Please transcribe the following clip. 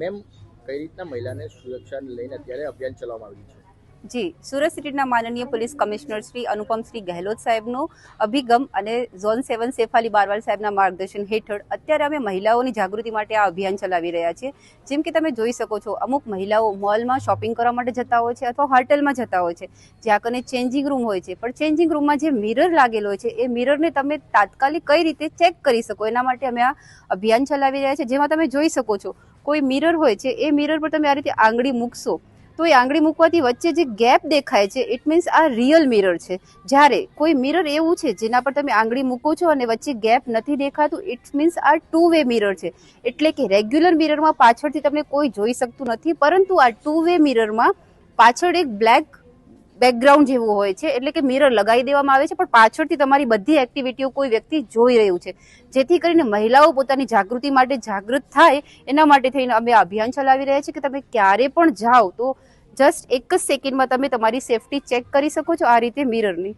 Ma'am, કઈ રીતના મહિલાને સુરક્ષાને લઈને અત્યારે અભિયાન ચલાવવામાં આવ્યું છે? જી, સુરત સિટીના માનનીય પોલીસ કમિશનર શ્રી અનુપમ શ્રી ગહેલોત સાહેબનો અભિગમ અને ઝોન સેવન સેફાલી બારવાલ સાહેબના માર્ગદર્શન હેઠળ અત્યારે અમે મહિલાઓની જાગૃતિ માટે આ અભિયાન ચલાવી રહ્યા છીએ. જેમ કે તમે જોઈ શકો છો, અમુક મહિલાઓ મોલમાં શોપિંગ કરવા માટે જતા હોય છે અથવા હોટેલમાં જતા હોય છે. જ્યાં કને ચેન્જિંગ રૂમ હોય છે. પણ ચેન્જિંગ રૂમમાં જે મિરર લાગેલો છે, એ મિરરને તમે તાત્કાલિક કઈ રીતે ચેક કરી શકો? એના માટે અમે આ અભિયાન ચલાવી રહ્યા છીએ. જેમાં તમે જોઈ શકો છો કોઈ મિરર હોય છે, એ મિરર પર તમે આ રીતે આંગળી મૂકશો, તો એ આંગળી મૂકવાથી વચ્ચે જે ગેપ દેખાય છે ઇટ મીન્સ આ રિયલ મિરર છે. જ્યારે કોઈ મિરર એવું છે, જેના પર તમે આંગળી મૂકો છો અને વચ્ચે ગેપ નથી દેખાતું ઇટ મીન્સ આ ટુ વે મિરર છે. એટલે કે રેગ્યુલર મિરરમાં પાછળથી તમને કોઈ જોઈ શકતું નથી, પરંતુ આ ટુ વે મિરરમાં પાછળ એક બ્લેક બેકગ્રાઉન્ડ જેવું હોય છે, એટલે કે મિરર લગાવી દેવામાં આવે છે, પણ પાછળથી તમારી બધી એક્ટિવિટીઓ કોઈ વ્યક્તિ જોઈ રહ્યું છે. જેથી કરીને મહિલાઓ પોતાની જાગૃતિ માટે જાગૃત થાય, એના માટે થઈને અમે અભિયાન ચલાવી રહ્યા છીએ કે તમે ક્યારે પણ જાઓ તો જસ્ટ એક જ સેકન્ડમાં તમે તમારી સેફટી ચેક કરી શકો છો આ રીતે મિરરની